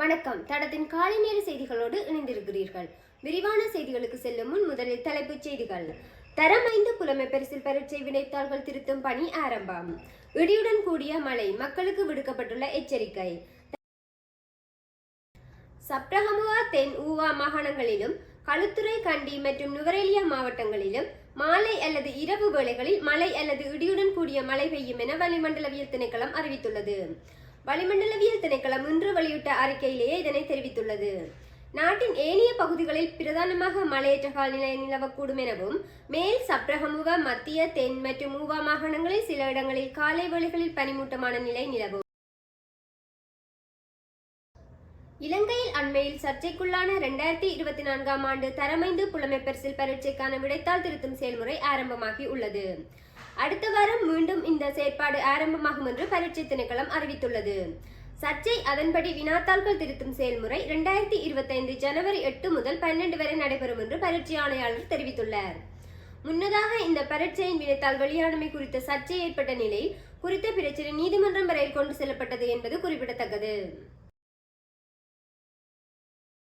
வணக்கம். தடத்தின் காலை நேர செய்திகளோடு இணைந்திருக்கிறீர்கள். விரிவான செய்திகளுக்கு செல்லும் முன் முதலில் தலைப்புச் செய்திகள். தரம் ஐந்து புலமை பரிசில் பரீட்சை வினைத்தாள்கள் திருத்தும் பணி ஆரம்பம். இடியுடன் கூடிய மழை மக்களுக்கு விடுக்கப்பட்டுள்ள எச்சரிக்கை. சப்ரஹமுவா தென் ஊவா மாகாணங்களிலும் களுத்துறை கண்டி மற்றும் நுவரெலியா மாவட்டங்களிலும் மாலை அல்லது இரவு வேளைகளில் மழை அல்லது இடியுடன் கூடிய மழை பெய்யும் என வளிமண்டலவியல் திணைக்களம் அறிவித்துள்ளது. வளிமண்டலவியல் திணைக்களம் இன்று வெளியிட்ட அறிக்கையிலேயே இதனை தெரிவித்துள்ளது. நாட்டின் ஏனைய பகுதிகளில் பிரதானமாக மழையற்ற காலநிலை நிலவக்கூடும் எனவும் மேல் சப்ரகமுவ மத்திய தென் மற்றும் மூவா மாகாணங்களில் சில இடங்களில் காலை வேளைகளில் பனிமூட்டமான நிலை நிலவும். இலங்கையில் அண்மையில் சர்ச்சைக்குள்ளான இரண்டாயிரத்தி இருபத்தி நான்காம் ஆண்டு தரமைந்து புலமை பரிசில் பரீட்சைக்கான விடைத்தாள் திருத்தும் செயல்முறை ஆரம்பமாகி உள்ளது. அடுத்த வாரம் மீண்டும் இந்த செயற்பாடு ஆரம்பமாகும் என்று பரீட்சை திணைக்களம் அறிவித்துள்ளது. சர்ச்சை அதன்படி வினாத்தாள்கள் திருத்தும் செயல்முறை இரண்டாயிரத்தி இருபத்தைந்து ஜனவரி எட்டு முதல் பன்னெண்டு வரை நடைபெறும் என்று பரீட்சை ஆணையாளர் தெரிவித்துள்ளார். முன்னதாக இந்த பரீட்சையின் வினைத்தால் வெளியானமை குறித்த சர்ச்சை ஏற்பட்ட நிலையில் குறித்த பிரச்சனை நீதிமன்றம் வரையில் கொண்டு செல்லப்பட்டது என்பது குறிப்பிடத்தக்கது.